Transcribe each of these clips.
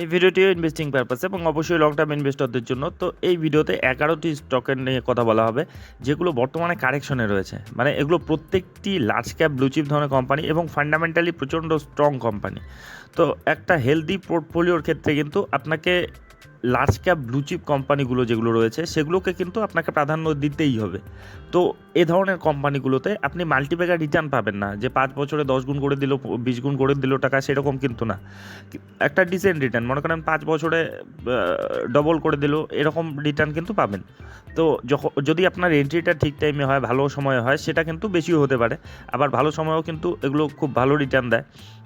এই ভিডিওটিও investing purpose এবং অবশ্যই লং টার্ম ইনভেস্টরদের জন্য। তো এই ভিডিওতে এগারোটি স্টকের নিয়ে কথা বলা হবে, যেগুলো বর্তমানে কারেকশনে রয়েছে। মানে এগুলো প্রত্যেকটি লার্জ ক্যাপ ব্লুচিপ ধরনের কোম্পানি এবং ফান্ডামেন্টালি প্রচণ্ড স্ট্রং কোম্পানি তো একটা হেলদি পোর্টফোলিওর ক্ষেত্রে কিন্তু আপনাকে লার্জ ক্যাপ ব্লুচিপ কোম্পানিগুলো যেগুলো রয়েছে, সেগুলোকে কিন্তু আপনাকে প্রাধান্য দিতেই হবে। তো এ ধরনের কোম্পানিগুলোতে আপনি মাল্টিপ্যাকার রিটার্ন পাবেন না। যে পাঁচ বছরে দশ গুণ করে দিল, বিশ গুণ করে দিল টাকা, সেরকম কিন্তু না। একটা ডিসেন্ট রিটার্ন মনে করেন পাঁচ বছরে ডবল করে দিল, এরকম রিটার্ন কিন্তু পাবেন। তো যখন যদি আপনার এন্ট্রিটা ঠিক টাইমে হয়, ভালো সময়ে হয়, সেটা কিন্তু বেশিও হতে পারে। আবার ভালো সময়েও কিন্তু এগুলো খুব ভালো রিটার্ন দেয়।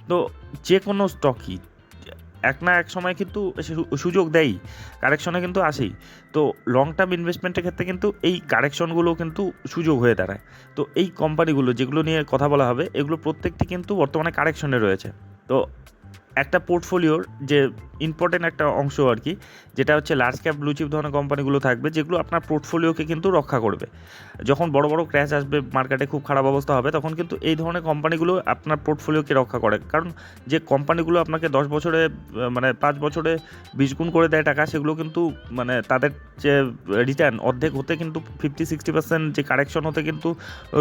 তো যে কোনো স্টকই এক না এক সময় কিন্তু সুযোগ দেয় কারেকশনে কিন্তু আসেই। তো লং টার্ম ইনভেস্টমেন্টের ক্ষেত্রে কিন্তু এই কারেকশনগুলো কিন্তু সুযোগ হয়ে দাঁড়ায়। তো এই কোম্পানিগুলো যেগুলো নিয়ে কথা বলা হবে, এগুলো প্রত্যেকটি কিন্তু বর্তমানে কারেকশনে রয়েছে। তো একটা পোর্টফোলিওর যে ইম্পর্টেন্ট একটা অংশ আর কি, যেটা হচ্ছে লার্জ ক্যাপ ব্লুচিপ ধরনের কোম্পানিগুলো থাকবে, যেগুলো আপনার পোর্টফোলিওকে কিন্তু রক্ষা করবে। যখন বড় বড় ক্র্যাশ আসবে মার্কেটে খুব খারাপ অবস্থা হবে, তখন কিন্তু এই ধরনের কোম্পানিগুলো আপনার পোর্টফোলিওকে রক্ষা করে। কারণ যে কোম্পানিগুলো আপনাকে দশ বছরে মানে পাঁচ বছরে বিশ গুণ করে দেয় টাকা, সেগুলো কিন্তু মানে তাদের যে রিটার্ন অর্ধেক হতে কিন্তু ফিফটি সিক্সটি পার্সেন্ট যে কারেকশন হতে কিন্তু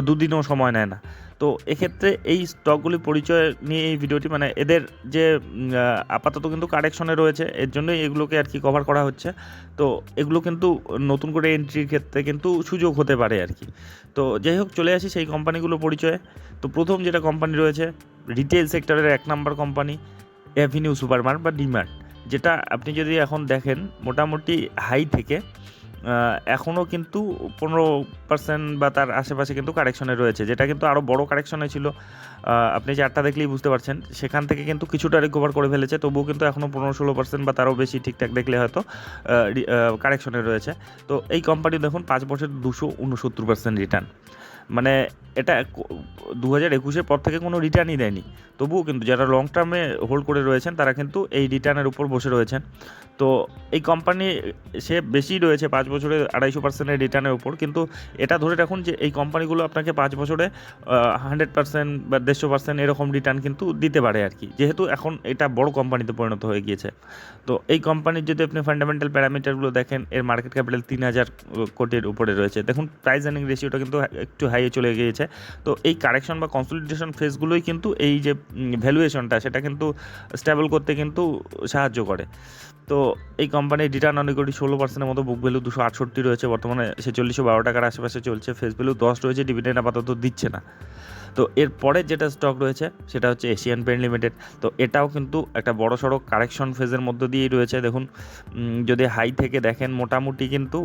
দুদিনও সময় নেয় না। তো এক্ষেত্রে এই স্টকগুলি পরিচয় নিয়ে এই ভিডিওটি মানে এদের যে আপাতত কিন্তু কারেকশনে রয়েছে, এর জন্যই এগুলোকে আর কি কভার করা হচ্ছে। তো এগুলো কিন্তু নতুন করে এন্ট্রির ক্ষেত্রে কিন্তু সুযোগ হতে পারে আর কি। তো যাই হোক, চলে আসি সেই কোম্পানিগুলো পরিচয়ে। তো প্রথম যেটা কোম্পানি রয়েছে রিটেল সেক্টরের এক নাম্বার কোম্পানি অ্যাভিনিউ সুপারমার্ট বা ডিমার্ট যেটা আপনি যদি এখন দেখেন, মোটামুটি হাই থেকে এখনও কিন্তু পনেরো পার্সেন্ট বা তার আশেপাশে কিন্তু কারেকশনে রয়েছে, যেটা কিন্তু আরও বড় কারেকশনে ছিল। আপনি চারটা দেখলেই বুঝতে পারছেন, সেখান থেকে কিন্তু কিছুটা রিকভার করে ফেলেছে, তবুও কিন্তু এখনও পনেরো ষোলো পার্সেন্ট বা তারও বেশি ঠিকঠাক দেখলে হয়তো কারেকশনে রয়েছে। তো এই কোম্পানি দেখুন, পাঁচ বছর দুশো উনসত্তর পার্সেন্ট রিটার্ন মানে এটা দু হাজার একুশের পর থেকে কোনো রিটার্নই দেয়নি। তবুও কিন্তু যারা লং টার্মে হোল্ড করে রয়েছেন, তারা কিন্তু এই রিটার্নের উপর বসে রয়েছেন। তো এই কোম্পানি সে বেশি রয়েছে পাঁচ বছরে আড়াইশো পার্সেন্টের রিটার্নের উপর। কিন্তু এটা ধরে রাখুন যে এই কোম্পানিগুলো আপনাকে পাঁচ বছরে হান্ড্রেড পার্সেন্ট বা দেড়শো পার্সেন্ট এরকম রিটার্ন কিন্তু দিতে পারে আর কি। যেহেতু এখন এটা বড় কোম্পানিতে পরিণত হয়ে গিয়েছে। তো এই কোম্পানির যদি আপনি ফান্ডামেন্টাল প্যারামিটারগুলো দেখেন, এর মার্কেট ক্যাপিটাল তিন হাজার কোটির উপরে রয়েছে। দেখুন প্রাইস আর্নিং রেশিওটা কিন্তু একটু হাইয়ে চলে গিয়েছে। তো এই কারেকশন বা কনসলিডেশন ফেসগুলোই কিন্তু এই যে ভ্যালুয়েশনটা সেটা কিন্তু স্টেবল করতে কিন্তু সাহায্য করে। তো এই কোম্পানির রিটার্ন অন ষোলো পার্সেন্টের মতো বুক ভ্যালু দুশো আটষট্টি রয়েছে বর্তমানে ছেচল্লিশশো বারো টাকার আশেপাশে চলছে ফেস ভ্যালু দশ রয়েছে ডিভিডেন্ড আপাতত দিচ্ছে না। তো এর পরে যেটা স্টক রয়েছে, সেটা হচ্ছে এশিয়ান পেন্ট লিমিটেড তো এটাও কিন্তু একটা বড় সড়ো কারেকশন ফেজের মধ্য দিয়েই রয়েছে। দেখুন যদি হাই থেকে দেখেন, মোটামুটি কিন্তু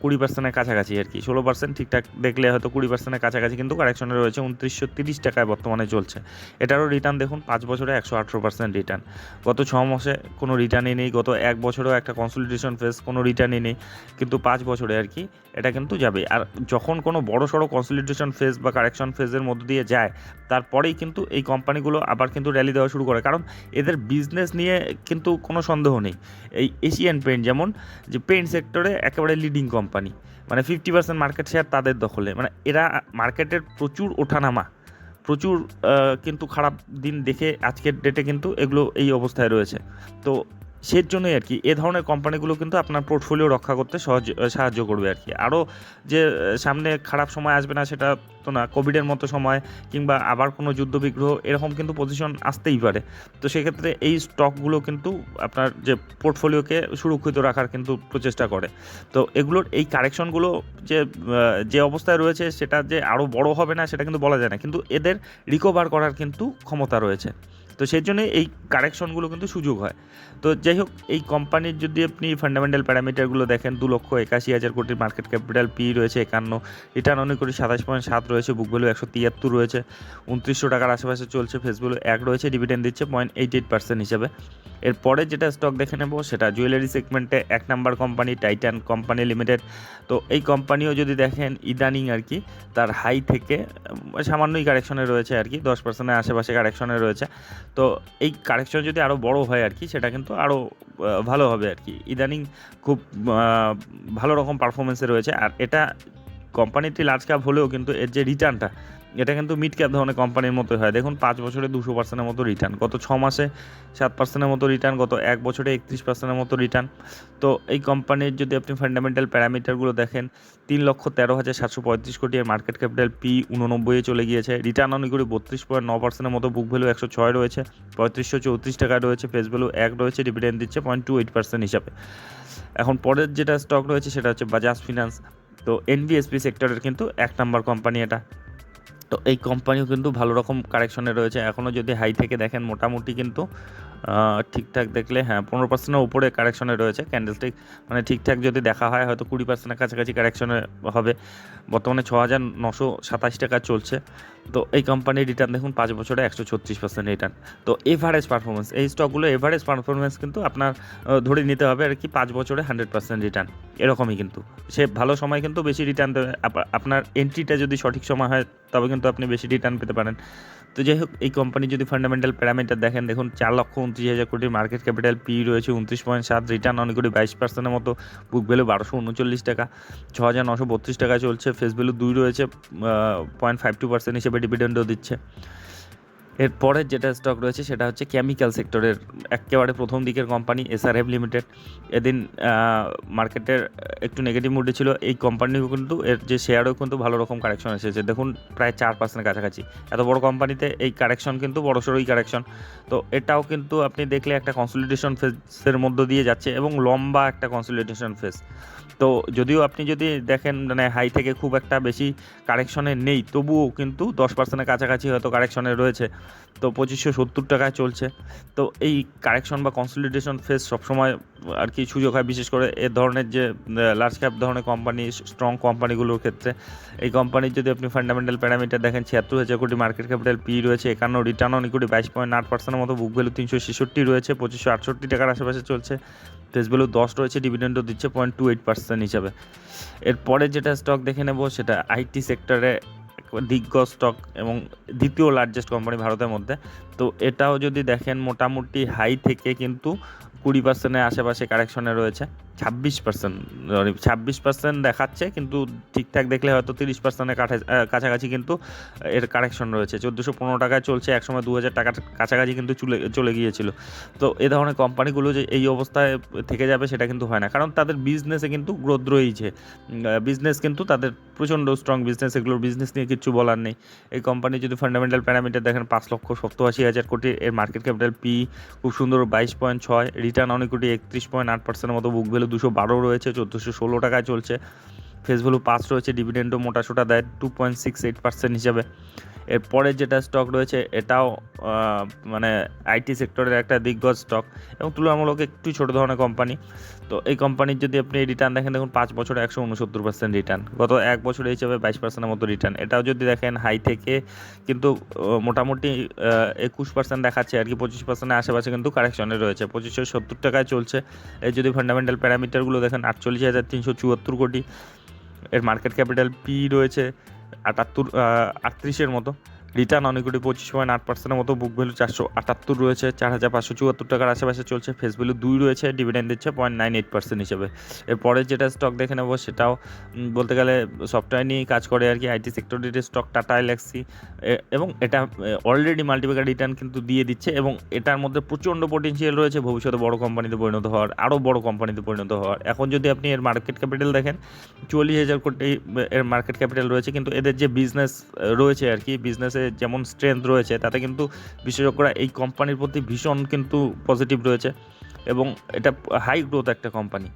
কুড়ি পার্সেন্টের কাছাকাছি আর কি। ষোলো পার্সেন্ট ঠিকঠাক দেখলে হয়তো কুড়ি পার্সেন্টের কাছাকাছি, কিন্তু কারেকশনে রয়েছে। উনত্রিশশো তিরিশ টাকায় বর্তমানে চলছে। এটারও রিটার্ন দেখুন, পাঁচ বছরে একশো আঠেরো পার্সেন্ট রিটার্ন গত ছ মাসে কোনো রিটার্নই নেই, গত এক বছরেও একটা কনসলিডেশন ফেজ কোনো রিটার্নই নেই। কিন্তু পাঁচ বছরে আর কি, এটা কিন্তু যাবে। আর যখন কোনো বড় সড়ো কনসলিডেশন ফেজ বা কারেকশন ফেজের মধ্য দিয়ে যায়। তারপরেই কিন্তু এই কোম্পানিগুলো আবার কিন্তু র্যালি দেওয়া শুরু করে। কারণ এদের বিজনেস নিয়ে কিন্তু কোনো সন্দেহ নেই। এই এশিয়ান পেন্ট যেমন, যে পেন্ট সেক্টরে একেবারে লিডিং কোম্পানি মানে ফিফটি পার্সেন্ট মার্কেট শেয়ার তাদের দখলে। মানে এরা মার্কেটের প্রচুর ওঠানামা। প্রচুর কিন্তু খারাপ দিন দেখে আজকের ডেটে কিন্তু এগুলো এই অবস্থায় রয়েছে। তো সেই জন্যই আর কি, এ ধরনের কোম্পানিগুলো কিন্তু আপনার পোর্টফোলিও রক্ষা করতে সহজ সাহায্য করবে আর কি। আরও যে সামনে খারাপ সময় আসবে না সেটা তো না কোভিডের মতো সময় কিংবা আবার কোনো যুদ্ধ বিগ্রহ, এরকম কিন্তু পজিশন আসতেই পারে। তো সেক্ষেত্রে এই স্টকগুলো কিন্তু আপনার যে পোর্টফোলিওকে সুরক্ষিত রাখার কিন্তু প্রচেষ্টা করে। তো এগুলোর এই কারেকশনগুলো যে যে অবস্থায় রয়েছে সেটা যে আরও বড় হবে না সেটা কিন্তু বলা যায় না। কিন্তু এদের রিকভার করার কিন্তু ক্ষমতা রয়েছে। তো সেই জন্য এই কারেকশনগুলো কিন্তু সুযোগ হয়। তো যাই হোক, এই কোম্পানির যদি আপনি ফান্ডামেন্টাল প্যারামিটারগুলো দেখেন, দু লক্ষ একাশি হাজার কোটির মার্কেট ক্যাপিটাল পি রয়েছে একান্ন রিটার্ন অনেক কোটি সাতাশ পয়েন্ট সাত রয়েছে বুক ভ্যালু একশো তিয়াত্তর রয়েছে, উনত্রিশশো টাকার আশেপাশে চলছে ফেস ভ্যালু এক রয়েছে ডিভিডেন্ড দিচ্ছে পয়েন্ট এইট এইট পার্সেন্ট হিসাবে। এরপরে যেটা স্টক দেখে নেব, সেটা জুয়েলারি সেগমেন্টে এক number company Titan company limited তো এই কোম্পানিও যদি দেখেন, ইদানিং আর কি তার হাই থেকে সামান্যই কারেকশনে রয়েছে আর কি, দশ পার্সেন্টের আশেপাশে কারেকশনে রয়েছে। তো এই কারেকশন যদি আরও বড় হয় আর কি, সেটা কিন্তু আরও ভালো হবে আর কি। ইদানিং খুব ভালো রকম পারফরমেন্সে রয়েছে। আর এটা কোম্পানিটি লার্জ ক্যাপ হলেও কিন্তু এর যে রিটার্নটা এটা কিন্তু মিড ক্যাপ ধরনের কোম্পানির মতোই হয়। দেখুন, পাঁচ বছরে দুশো পার্সেন্টের মতো রিটার্ন গত ছ মাসে সাত পার্সেন্টের মতো রিটার্ন গত এক বছরে একত্রিশ পার্সেন্টের মতো রিটার্ন তো এই কোম্পানির যদি আপনি ফান্ডামেন্টাল প্যারামিটারগুলো দেখেন, তিন লক্ষ তেরো হাজার সাতশো পঁয়ত্রিশ কোটি মার্কেট ক্যাপিটাল পি উননব্বইয়ে চলে গিয়েছে। রিটার্ন অন ইকুইটি বত্রিশ পয়েন্ট ন পার্সেন্টের মতো বুক ভ্যালু একশো ছয় রয়েছে। পঁয়ত্রিশশো চৌত্রিশ টাকায় রয়েছে ফেস ভ্যালু এক রয়েছে ডিভিডেন্ড দিচ্ছে পয়েন্ট টু এইট পার্সেন্ট হিসাবে। এখন পরের যেটা স্টক রয়েছে, সেটা হচ্ছে বাজাজ ফিনান্স তো এনবিএসপি সেক্টরের কিন্তু এক নাম্বার কোম্পানি এটা। তো এই কোম্পানিও কিন্তু ভালো রকম কারেকশনে রয়েছে। এখনও যদি হাই থেকে দেখেন, মোটামুটি কিন্তু ঠিকঠাক দেখলে হ্যাঁ পনেরো পার্সেন্টের উপরে কারেকশনে রয়েছে ক্যান্ডেলস্টিক মানে ঠিকঠাক যদি দেখা হয়, হয়তো কুড়ি পার্সেন্টের কাছাকাছি কারেকশনে হবে। বর্তমানে ছ হাজার নশো সাতাশ টাকা চলছে। তো এই কোম্পানির রিটার্ন দেখুন, পাঁচ বছরে একশো ছত্রিশ পার্সেন্ট রিটার্ন তো এভারেজ পারফরমেন্স এই স্টকগুলো এভারেজ পারফরমেন্স কিন্তু আপনার ধরে নিতে হবে আর কি, পাঁচ বছরে হান্ড্রেড পার্সেন্ট রিটার্ন এরকমই কিন্তু। সে ভালো সময় কিন্তু বেশি রিটার্ন দেবে। আপ- আপনার এন্ট্রিটা যদি সঠিক সময় হয়, তবে কিন্তু আপনি বেশি রিটার্ন পেতে পারেন। তো যাই হোক এই কোম্পানি যদি ফান্ডামেন্টাল প্যারামিটার দেখেন, দেখুন চার লক্ষ উনত্রিশ হাজার কোটি মার্কেট ক্যাপিটাল পি রয়েছে উনত্রিশ পয়েন্ট সাত রিটার্ন অনেক কোটি বাইশ পার্সেন্টের মতো বুক ভ্যালু বারোশো উনচল্লিশ টাকা ছ হাজার নশো বত্রিশ টাকা চলছে ফেস ভ্যালু দুই রয়েছে পয়েন্ট ফাইভ টু পার্সেন্ট হিসেবে ডিভিডেন্ডও দিচ্ছে। এরপরের যেটা স্টক রয়েছে সেটা হচ্ছে কেমিক্যাল সেক্টরের একেবারে প্রথম দিকের কোম্পানি এসআরএফ লিমিটেড এদিন মার্কেটের একটু নেগেটিভ মুডে ছিল। এই কোম্পানিও কিন্তু এর যে শেয়ারও কিন্তু ভালো রকম কারেকশন এসেছে। দেখুন, প্রায় চার পার্সেন্ট কাছাকাছি। এত বড় কোম্পানিতে এই কারেকশন কিন্তু বড়সড়ই কারেকশন তো এটাও কিন্তু আপনি দেখলে একটা কনসলিডেশন ফেজের মধ্য দিয়ে যাচ্ছে এবং লম্বা একটা কনসলিডেশন ফেজ তো যদিও আপনি যদি দেখেন মানে হাই থেকে খুব একটা বেশি কারেকশনে নেই, তবুও কিন্তু দশ পার্সেন্টের কাছাকাছি হয়তো কারেকশনে রয়েছে। তো পঁচিশশো সত্তর টাকায় চলছে। তো এই কারেকশন বা কনসলিডেশন ফেস সবসময় আর কি সুযোগ হয়, বিশেষ করে এ ধরনের যে লার্জ ক্যাপ ধরনের কোম্পানি স্ট্রং কোম্পানিগুলোর ক্ষেত্রে। এই কোম্পানির যদি আপনি ফান্ডামেন্টাল প্যারামিটার দেখেন, ছিয়াত্তর হাজার কোটি মার্কেট ক্যাপিটাল পি রয়েছে, একান্ন রিটার্ন অন ইকুইটি বাইশ পয়েন্ট আট পার্সেন্টের মতো বুক ভ্যালু তিনশো ছেষট্টি রয়েছে, পঁচিশশো আটষট্টি টাকার আশেপাশে চলছে। ফেস ভ্যালু দশ রয়েছে ডিভিডেন্ডও দিচ্ছে পয়েন্ট টু এইট পার্সেন্ট হিসাবে। এরপরে যেটা স্টক দেখে নেব, সেটা আইটি সেক্টরে দিগ্গ স্টক এবং দ্বিতীয় লার্জেস্ট কোম্পানি ভারতের মধ্যে। তো এটাও যদি দেখেন, মোটামুটি হাই থেকে কিন্তু কুড়ি পার্সেন্টের আশেপাশে কারেকশনে রয়েছে। ছাব্বিশ পার্সেন্ট ছাব্বিশ পার্সেন্ট দেখাচ্ছে, কিন্তু ঠিকঠাক দেখলে হয়তো তিরিশ পার্সেন্টের কাছাকাছি কিন্তু এর কারেকশন রয়েছে। চোদ্দোশো পনেরো টাকায় চলছে, একসময় দু হাজার টাকার কাছাকাছি কিন্তু চলে চলে গিয়েছিল। তো এ ধরনের কোম্পানিগুলো যে এই অবস্থায় থেকে যাবে সেটা কিন্তু হয় না। কারণ তাদের বিজনেসে কিন্তু গ্রোথ রয়েছে বিজনেস কিন্তু তাদের প্রচণ্ড স্ট্রং বিজনেস এগুলোর বিজনেস নিয়ে কিচ্ছু বলার নেই। এই কোম্পানি যদি ফান্ডামেন্টাল প্যারামিটার দেখেন, পাঁচ লক্ষ সত্তর আশি হাজার কোটি, এর মার্কেট ক্যাপিটাল পি খুব সুন্দর, বাইশ পয়েন্ট ছয় রিটার্ন অনেক কোটি, একত্রিশ পয়েন্ট আট পার্সেন্টের মতো বুক ভ্যালু দুশো বারো রয়েছে, চোদ্দোশো ষোলো টাকায় চলছে। ফেস ভ্যালু পাঁচ রয়েছে ডিভিডেন্ডও মোটাসোটা দেয় two point six eight percent হিসাবে। এরপরে যেটা স্টক রয়েছে, এটাও মানে আইটি সেক্টরের একটা দিগ্গজ স্টক এবং তুলনামূলক একটু ছোট ধরনের কোম্পানি তো এই কোম্পানির যদি আপনি রিটার্ন দেখেন, দেখুন পাঁচ বছরে একশো উনসত্তর পার্সেন্ট রিটার্ন গত এক বছরে হিসেবে বাইশ পার্সেন্টের মতো রিটার্ন এটাও যদি দেখেন হাই থেকে কিন্তু মোটামুটি একুশ পার্সেন্ট দেখাচ্ছে আর কি, পঁচিশ পার্সেন্টের আশেপাশে কিন্তু কারেকশনে রয়েছে। পঁচিশশো সত্তর টাকায় চলছে। এই যদি ফান্ডামেন্টাল প্যারামিটারগুলো দেখেন, আটচল্লিশ হাজার তিনশো চুয়াত্তর কোটি। এর মার্কেট ক্যাপিটাল পি রয়েছে। আটাত্তর আটত্রিশের মতো। রিটার্ন অন ইকুইটি পঁচিশ পয়েন্ট আট পার্সেন্টের মতো বুক ভ্যালু চারশো আটাত্তর রয়েছে চার হাজার পাঁচশো চুয়াত্তর টাকার আশেপাশে চলছে। ফেস ভ্যালু দুই রয়েছে ডিভিডেন্ড দিচ্ছে পয়েন্ট নাইন এইট পার্সেন্ট হিসেবে। এরপরে যেটা স্টক দেখে নেব সেটাও বলতে গেলে সফটওয়্যার নিয়েই কাজ করে আর কি আইটি সেক্টরের স্টক টাটা এলাক্সি এবং এটা অলরেডি মাল্টিপ্যাকার রিটার্ন কিন্তু দিয়ে দিচ্ছে এবং এটার মধ্যে প্রচণ্ড পটেনশিয়াল রয়েছে, ভবিষ্যতে বড় কোম্পানিতে পরিণত হওয়ার আরও বড় কোম্পানিতে পরিণত হওয়ার। এখন যদি আপনি এর মার্কেট ক্যাপিটাল দেখেন চুয়াল্লিশ হাজার কোটি এর মার্কেট ক্যাপিটাল রয়েছে, কিন্তু এদের যে বিজনেস রয়েছে আর কি বিজনেসে যেমন স্ট্রেংথ রয়েছে, তাতে কিন্তু বিশেষজ্ঞরা এই কোম্পানির প্রতি ভীষণ কিন্তু পজিটিভ রয়েছে এবং এটা হাই গ্রোথ একটা কোম্পানি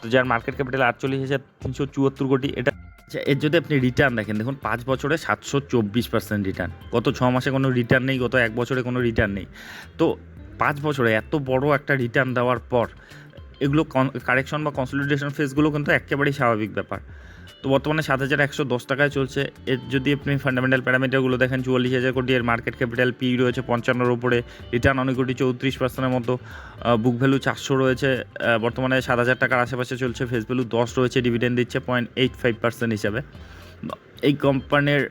তো যার মার্কেট ক্যাপিটাল আটচল্লিশ হাজার তিনশো চুয়াত্তর কোটি, এটা আচ্ছা এর যদি আপনি রিটার্ন দেখেন, দেখুন পাঁচ বছরে সাতশো চব্বিশ পার্সেন্ট রিটার্ন গত ছ মাসে কোনো রিটার্ন নেই, গত এক বছরে কোনো রিটার্ন নেই। তো পাঁচ বছরে এত বড় একটা রিটার্ন দেওয়ার পর, এগুলো কারেকশন বা কনসলিডেশন ফেসগুলো কিন্তু একেবারেই স্বাভাবিক ব্যাপার। তো বর্তমানে সাত হাজার একশো দশ টাকায় চলছে। এর যদি আপনি ফান্ডামেন্টাল প্যারামিটারগুলো দেখেন, চুয়াল্লিশ হাজার কোটি এর মার্কেট ক্যাপিটাল পি রয়েছে পঞ্চান্নর উপরে রিটার্ন অনেক কোটি চৌত্রিশ পার্সেন্টের মতো বুক ভ্যালু চারশো রয়েছে বর্তমানে সাত হাজার টাকার আশেপাশে চলছে ফেস ভ্যালু দশ রয়েছে ডিভিডেন্ড দিচ্ছে পয়েন্ট এইট ফাইভ পার্সেন্ট হিসাবে। এই কোম্পানির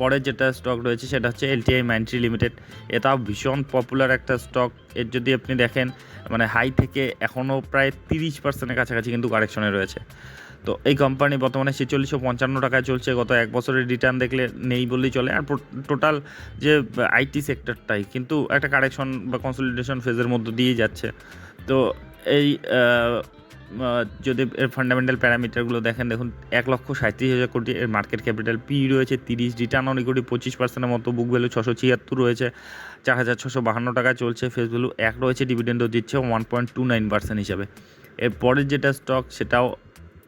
পরে যেটা স্টক রয়েছে সেটা হচ্ছে এলটিআই মাইন্ট্রি লিমিটেড এটাও ভীষণ পপুলার একটা স্টক এর যদি আপনি দেখেন মানে হাই থেকে এখনও প্রায় তিরিশ পার্সেন্টের কাছাকাছি কিন্তু কারেকশনে রয়েছে। তো এই কোম্পানি বর্তমানে ছেচল্লিশশো পঞ্চান্ন টাকায় চলছে। গত এক বছরের রিটার্ন দেখলে নেই বললেই চলে। আর টোটাল যে আইটি সেক্টরটাই কিন্তু একটা কারেকশন বা কনসলিডেশন ফেজের মধ্যে দিয়েই যাচ্ছে। তো এই যদি এর ফান্ডামেন্টাল প্যারামিটারগুলো দেখেন, দেখুন, এক লক্ষ সাঁত্রিশ হাজার কোটি এর মার্কেট ক্যাপিটাল পি রয়েছে, তিরিশ রিটার্ন অন ইকুইটি পঁচিশ পার্সেন্টের মতো বুক ভ্যালু ছশো ছিয়াত্তর রয়েছে, চার হাজার ছশো বাহান্ন টাকা চলছে ফেস ভ্যালু এক রয়েছে ডিভিডেন্ডও দিচ্ছে one point two nine percent হিসাবে। এর পরের যেটা স্টক সেটাও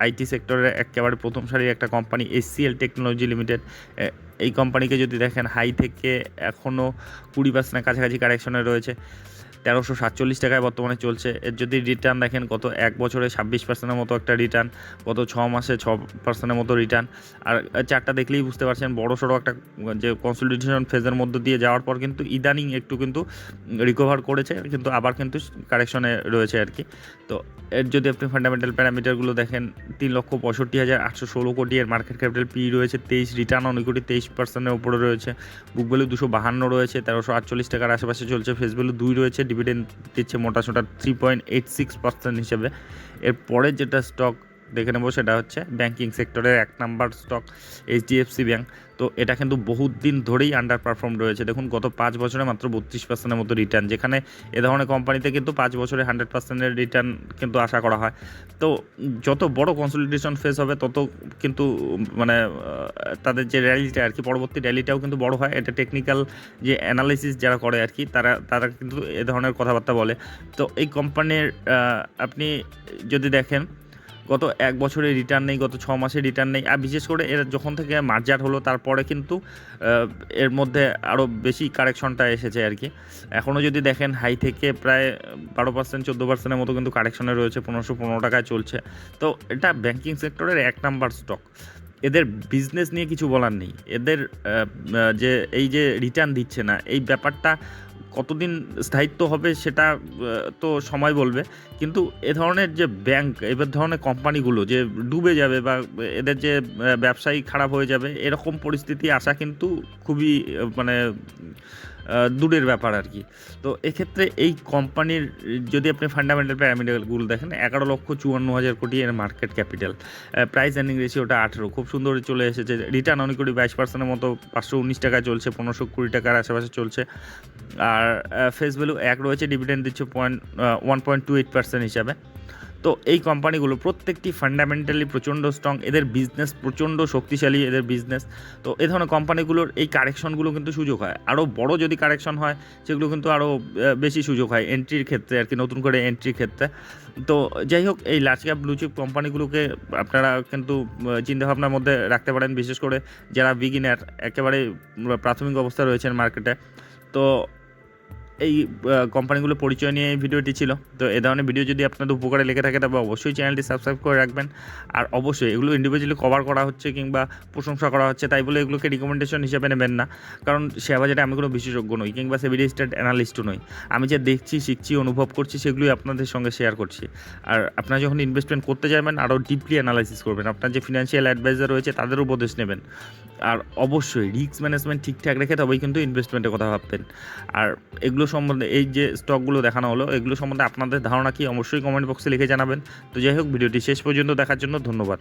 আইটি সেক্টরের একেবারে প্রথম সারির একটা কোম্পানি এসসিএল টেকনোলজি লিমিটেড। এই কোম্পানিকে যদি দেখেন হাই থেকে এখনও কুড়ি পার্সেন্টের কাছাকাছি কারেকশনে রয়েছে। তেরোশো সাতচল্লিশ টাকায় বর্তমানে চলছে। এর যদি রিটার্ন দেখেন, গত এক বছরে ছাব্বিশ পার্সেন্টের মতো একটা রিটার্ন গত ছ মাসে ছ পার্সেন্টের মতো রিটার্ন আর চারটা দেখলেই বুঝতে পারছেন বড় সড়ো একটা, যে কনসলিডেশন ফেজের মধ্যে দিয়ে যাওয়ার পর কিন্তু ইদানিং একটু কিন্তু রিকভার করেছে, কিন্তু আবার কিন্তু কারেকশনে রয়েছে আর কি। তো এর যদি আপনি ফান্ডামেন্টাল প্যারামিটারগুলো দেখেন, তিন লক্ষ পঁয়ষট্টি হাজার আটশো ষোলো কোটি এর মার্কেট ক্যাপিটাল পি রয়েছে, তেইশ রিটার্ন অন কোটি তেইশ পার্সেন্টের উপরে রয়েছে। বুক ভ্যালু দুশো বাহান্ন রয়েছে, তেরোশো আটচল্লিশ টাকার আশেপাশে চলছে ফেস ভ্যালু দুই রয়েছে ডিভিডেন্ড দিচ্ছে মোটা সোটা three point eight six percent হিসেবে। এরপরে যেটা স্টক দেখে নেব, সেটা হচ্ছে ব্যাংকিং সেক্টরের এক নাম্বার স্টক এইচডিএফসি ব্যাংক তো এটা কিন্তু বহুত দিন ধরেই আন্ডার পারফর্ম রয়েছে। দেখুন, গত পাঁচ বছরে মাত্র বত্রিশ পার্সেন্টের মতো রিটার্ন যেখানে এ ধরনের কোম্পানিতে কিন্তু পাঁচ বছরে হান্ড্রেড পার্সেন্টের রিটার্ন কিন্তু আশা করা হয়। তো যত বড় কনসলিডেশন ফেস হবে, তত কিন্তু মানে তাদের যে র্যালিটা আর কি, পরবর্তী র্যালিটাও কিন্তু বড় হয়। এটা টেকনিক্যাল যে অ্যানালাইসিস যারা করে আর কি, তারা তারা কিন্তু এ ধরনের কথাবার্তা বলে। তো এই কোম্পানির আপনি যদি দেখেন গত এক বছরে রিটার্ন নেই, গত ছ মাসে রিটার্ন নেই। আর বিশেষ করে এর যখন থেকে মার্জার হলো, তারপরে কিন্তু এর মধ্যে আরও বেশি কারেকশনটা এসেছে আর কি। এখনও যদি দেখেন হাই থেকে প্রায় বারো পার্সেন্ট চোদ্দ পার্সেন্টের মতো কিন্তু কারেকশনে রয়েছে, পনেরোশো পনেরো টাকায় চলছে। তো এটা ব্যাংকিং সেক্টরের এক নাম্বার স্টক এদের বিজনেস নিয়ে কিছু বলার নেই। এদের যে, এই যে রিটার্ন দিচ্ছে না, এই ব্যাপারটা কতদিন স্থায়িত্ব হবে সেটা তো সময় বলবে। কিন্তু এ ধরনের যে ব্যাংক এবার ধরনের কোম্পানিগুলো যে ডুবে যাবে বা এদের যে ব্যবসায়ী খারাপ হয়ে যাবে, এরকম পরিস্থিতি আসা কিন্তু খুবই মানে দূরের ব্যাপার আর কি। তো এক্ষেত্রে এই কোম্পানির যদি আপনি ফান্ডামেন্টাল প্যারামিটারগুলো দেখেন, এগারো লক্ষ চুয়ান্ন হাজার কোটি এর মার্কেট ক্যাপিটাল প্রাইস আর্নিং রেশিওটা আঠেরো। খুব সুন্দর চলে এসেছে। রিটার্ন অনেক কোটি বাইশ পার্সেন্টের মতো, পাঁচশো উনিশ টাকায় চলছে, পনেরোশো কুড়ি টাকার আশেপাশে চলছে। আর ফেস ভ্যালু এক রয়েছে ডিভিডেন্ড দিচ্ছে point one point two eight percent হিসাবে। তো এই কোম্পানিগুলো প্রত্যেকটি ফান্ডামেন্টালি প্রচণ্ড স্ট্রং এদের বিজনেস প্রচণ্ড শক্তিশালী, এদের বিজনেস তো এই ধরনের কোম্পানিগুলোর এই কারেকশনগুলো কিন্তু সুযোগ হয়। আরও বড় যদি কারেকশন হয়, সেগুলো কিন্তু আরও বেশি সুযোগ হয় এন্ট্রির ক্ষেত্রে আর কি, নতুন করে এন্ট্রির ক্ষেত্রে। তো যাই হোক, এই লার্জ ক্যাপ ব্লুচিপ কোম্পানিগুলোকে আপনারা কিন্তু চিন্তাভাবনার মধ্যে রাখতে পারেন। বিশেষ করে যারা বিগিনার একেবারে প্রাথমিক অবস্থা রয়েছেন মার্কেটে তো এই কোম্পানিগুলো পরিচয় নিয়ে এই ভিডিওটি ছিল। তো এ ধরনের ভিডিও যদি আপনাদের উপকারে লেগে থাকে, তবে অবশ্যই চ্যানেলটি সাবস্ক্রাইব করে রাখবেন। আর অবশ্যই এগুলো ইন্ডিভিজুয়ালি কভার করা হচ্ছে কিংবা প্রশংসা করা হচ্ছে, তাই বলে এগুলোকে রিকমেন্ডেশন হিসেবে নেবেন না। কারণ শেয়ার বাজারে আমি কোনো বিশেষজ্ঞ নই, কিংবা সেভিডি স্টেট অ্যানালিস্টও নই। আমি যা দেখছি, শিখছি, অনুভব করছি, সেগুলোই আপনাদের সঙ্গে শেয়ার করছি। আর আপনারা যখন ইনভেস্টমেন্ট করতে যাবেন, আরও ডিপলি অ্যানালাইসিস করবেন। আপনার যে ফিনান্সিয়াল অ্যাডভাইজার রয়েছে, তাদের উপদেশ নেবেন। আর অবশ্যই রিস্ক ম্যানেজমেন্ট ঠিকঠাক রেখে তবেই কিন্তু ইনভেস্টমেন্টের কথা ভাববেন। আর এগুলো সম্বন্ধে এই যে স্টকগুলো দেখানো হলো, এগুলো সম্বন্ধে আপনাদের ধারণা কি? অবশ্যই কমেন্ট বক্সে লিখে জানাবেন। তো যাই হোক, ভিডিওটি শেষ পর্যন্ত দেখার জন্য ধন্যবাদ।